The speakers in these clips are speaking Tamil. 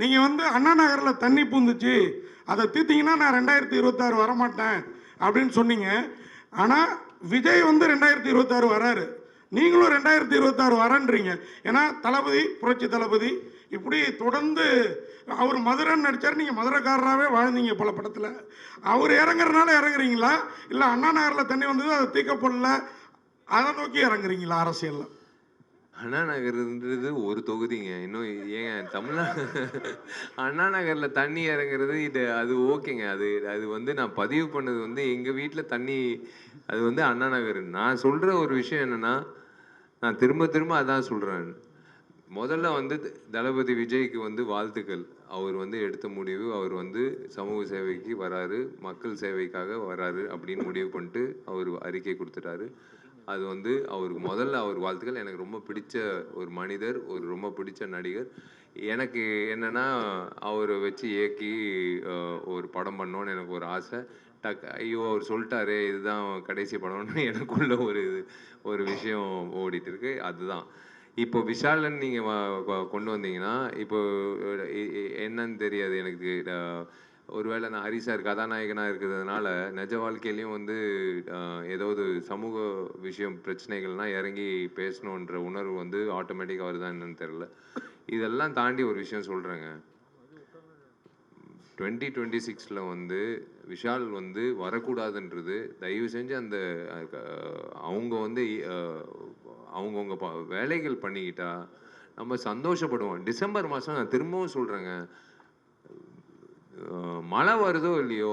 நீங்கள் வந்து அண்ணா நகரில் தண்ணி பூந்துச்சு அதை தீர்த்திங்கன்னா நான் ரெண்டாயிரத்தி இருபத்தாறு வரமாட்டேன் அப்படின்னு சொன்னீங்க. ஆனால் விஜய் வந்து ரெண்டாயிரத்தி இருபத்தாறு வராரு. நீங்களும் ரெண்டாயிரத்தி இருபத்தாறு வரன்றீங்க. ஏன்னா தளபதி புரட்சி தளபதி இப்படி தொடர்ந்து அவர் மதுரைன்னு நடித்தார் நீங்கள் மதுரைக்காரராகவே வாழ்ந்தீங்க பல படத்தில். அவர் இறங்குறனால இறங்குறீங்களா? இல்லை அண்ணா நகரில் தண்ணி வந்தது அதை தீக்கப்படல? அதை நோக்கி இறங்குறீங்களா அரசியலில்? அண்ணா நகர்ன்றது ஒரு தொகுதிங்க. இன்னும் ஏங்க தமிழ்நாடு அண்ணா நகரில் தண்ணி இறங்குறது இது அது ஓகேங்க. அது அது வந்து நான் பதிவு பண்ணது வந்து எங்கள் வீட்டில் தண்ணி அது வந்து அண்ணா நகர் நான் சொல்கிற ஒரு விஷயம் என்னென்னா நான் திரும்ப திரும்ப அதான் சொல்கிறேன் முதல்ல வந்து த- தளபதி விஜய்க்கு வந்து வாழ்த்துக்கள். அவர் வந்து எடுத்த முடிவு அவர் வந்து சமூக சேவைக்கு வராரு மக்கள் சேவைக்காக வராரு அப்படின்னு முடிவு பண்ணிட்டு அவர் அறிக்கை கொடுத்துட்டாரு. அது வந்து அவருக்கு முதல்ல அவர் வாழ்த்துக்கள். எனக்கு ரொம்ப பிடிச்ச ஒரு மனிதர் ஒரு ரொம்ப பிடிச்ச நடிகர். எனக்கு என்னென்னா அவரை வச்சு இயக்கி ஒரு படம் பண்ணோன்னு எனக்கு ஒரு ஆசை. டக் ஐயோ அவர் சொல்லிட்டாரு இதுதான் கடைசி படம்னு எனக்குள்ள ஒரு இது ஒரு விஷயம் ஓடிட்டு இருக்கு அதுதான். இப்போ விஷாலன் நீங்கள் கொண்டு வந்தீங்கன்னா இப்போ என்னன்னு தெரியாது எனக்கு ஒருவேளை நான் ஹரி சார் கதாநாயகனா இருக்கிறதுனால நிஜ வாழ்க்கையிலையும் வந்து ஏதாவது சமூக விஷயம் பிரச்சனைகள்னா இறங்கி பேசணுன்ற உணர்வு வந்து ஆட்டோமேட்டிக்காக வருதா என்னன்னு தெரியல. இதெல்லாம் தாண்டி ஒரு விஷயம் சொல்றேங்க. டுவெண்ட்டி டுவெண்ட்டி சிக்ஸில் வந்து விஷால் வந்து வரக்கூடாதுன்றது தயவு செஞ்சு அந்த அவங்க வந்து அவங்கவுங்க ப வேலைகள் பண்ணிக்கிட்டா நம்ம சந்தோஷப்படுவோம். டிசம்பர் மாதம் நான் திரும்பவும் சொல்கிறேங்க மழை வருதோ இல்லையோ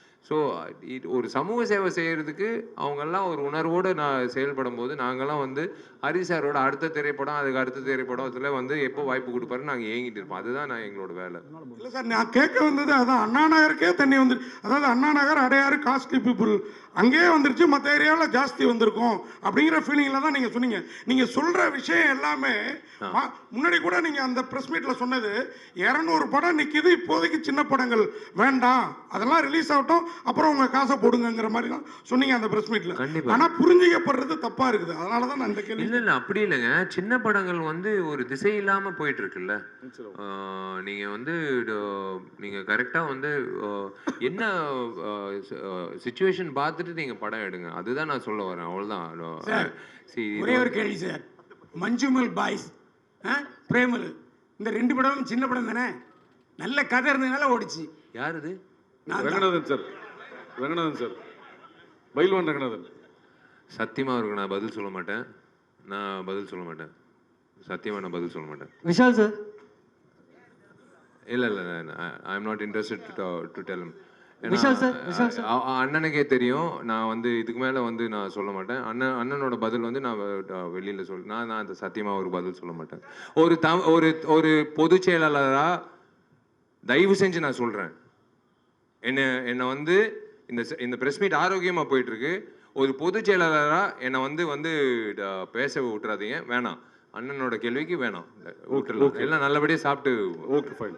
ஸோ ஒரு சமூக சேவை செய்யறதுக்கு அவங்கெல்லாம் ஒரு உணர்வோடு நான் செயல்படும் போது நாங்கெல்லாம் வந்து ஹரி சாரோட அடுத்த திரைப்படம் அதுக்கு அடுத்த திரைப்படம் அதில் வந்து எப்போ வாய்ப்பு கொடுப்பாரு நாங்கள் ஏங்கிட்டு இருப்போம். அதுதான் நான் எங்களோட வேலை. இல்லை சார் நான் கேட்க வந்தது அதான். அண்ணா நகருக்கே தண்ணி வந்து அதாவது அண்ணா நகர் அடையாறு காஸ்ட்லி பீப்புள் அங்கேயே வந்துருச்சு. மற்ற ஏரியாவில் ஜாஸ்தி வந்திருக்கும் அப்படிங்கிற ஃபீலிங்கில் தான் நீங்கள் சொன்னீங்க. நீங்கள் சொல்கிற விஷயம் எல்லாமே முன்னாடி கூட நீங்கள் அந்த ப்ரெஸ் மீட்டில் சொன்னது இரநூறு படம் நிற்கிது இப்போதைக்கு சின்ன படங்கள் வேண்டாம். அதெல்லாம் ரிலீஸ் ஆகட்டும். அப்புறம் உங்கள் காசை போடுங்கங்கிற மாதிரி தான் சொன்னீங்க அந்த ப்ரெஸ் மீட்டில் கண்டிப்பா. ஆனால் புரிஞ்சிக்கப்படுறது தப்பாக இருக்குது. அதனால தான் நான் இந்த கேள்வி இல்ல இல்ல அப்படி இல்லைங்க. சின்ன படங்கள் வந்து ஒரு திசை இல்லாம போயிட்டு இருக்குல்ல. நீங்க வந்து நீங்க கரெக்டா வந்து என்ன சுச்சுவேஷன் பார்த்துட்டு நீங்க படம் எடுங்க. அதுதான் நான் சொல்ல வரேன். அவ்வளவுதான். ஒரே ஒரு கேள்வி சார். மஞ்சுமல் பாய்ஸ் பிரேமல் இந்த ரெண்டு படமும் சின்ன படம் தானே? நல்ல கதை இருந்ததுனால ஓடிச்சு. யார் இது? நான் சார். ரங்கநாதன் சார். பைல்வான் ரங்கநாதன். சத்தியமா இருக்கு நான் பதில் சொல்ல மாட்டேன். நான் பதில் சொல்ல மாட்டேன். சத்தியமா நான் பதில் சொல்ல மாட்டேன். விஷால் சார். இல்ல இல்ல I am not interested to tell. அண்ணனுக்கே தெரியும். நான் வந்து இதுக்கு மேல வந்து நான் சொல்ல மாட்டேன். அண்ணன் அண்ணனோட பதில் வந்து நான் வெளியில சொல் நான் நான் அந்த சத்தியமா ஒரு பதில் சொல்ல மாட்டேன். ஒரு தம் ஒரு ஒரு பொதுச் செயலாளரா தயவு செஞ்சு நான் சொல்றேன். என்ன என்னை வந்து இந்த இந்த பிரஸ் மீட் ஆரோக்கியமா போயிட்டு இருக்கு ஒரு பொதுச் செயலாளரா என்னை வந்து வந்து பேச விட்டுறாதீங்க. வேணாம். அண்ணனோட கேள்விக்கு வேணாம். விட்டுறலாம். எல்லாம் நல்லபடியா சாப்பிட்டு ஓகே ஃபைன்.